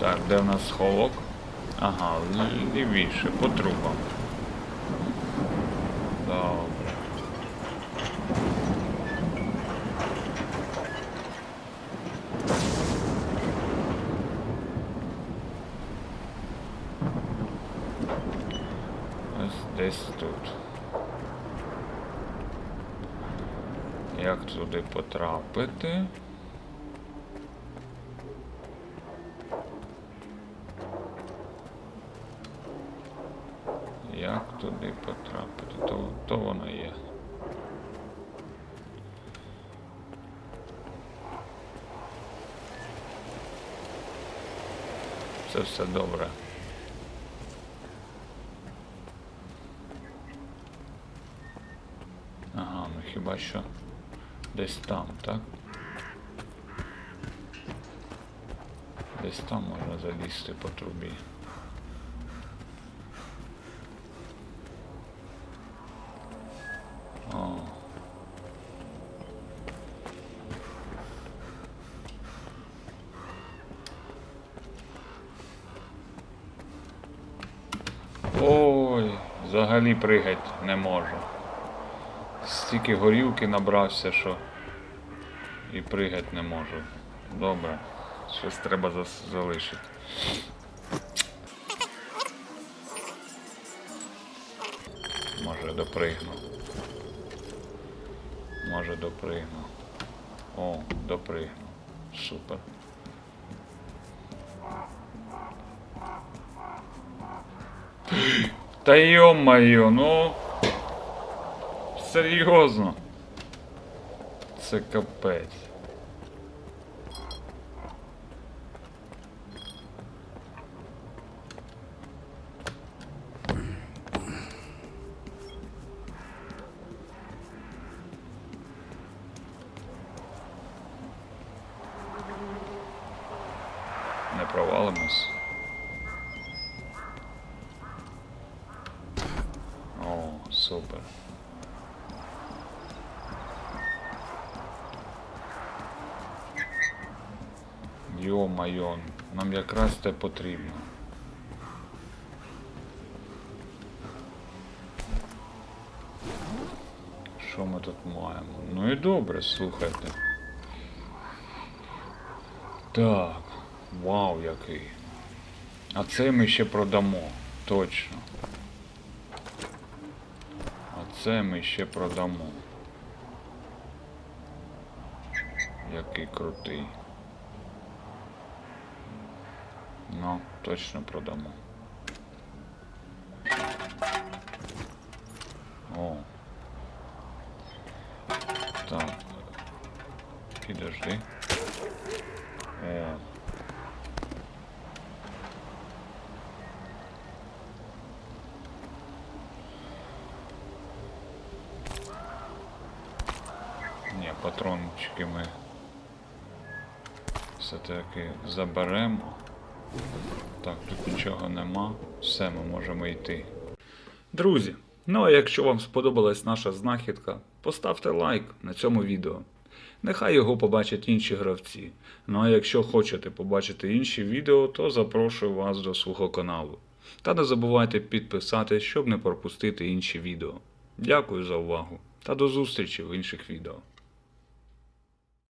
Так, де в нас сховок? Ага, л- лівіше, по трубам. Добре. Ось десь тут. Як туди потрапити? Як туди потрапити? То, то воно є. Це все добре. Ага, ну хіба що десь там, так? Десь там можна залізти по трубі. О. Ой, взагалі пригать не можу. Стільки горілки набрався, що і пригать не можу. Добре, щось треба залишити. Може допригну. Може допригну. О, допригну. Супер. Та йо-моє, ну. Серйозно. Це капець. Не провалимось. О. Йо-майо, нам якраз те потрібно. Що ми тут маємо? Ну і добре, слухайте. Так, вау який. А це ми ще продамо. Точно. Це ми ще продамо. Який крутий. Ну, точно продамо. О. Так. Підожди. О. патрончики ми все-таки заберемо. Так, тут нічого нема. Все, ми можемо йти. Друзі, ну а якщо вам сподобалась наша знахідка, поставте лайк на цьому відео. Нехай його побачать інші гравці. Ну а якщо хочете побачити інші відео, то запрошую вас до свого каналу. Та не забувайте підписатись, щоб не пропустити інші відео. Дякую за увагу та до зустрічі в інших відео.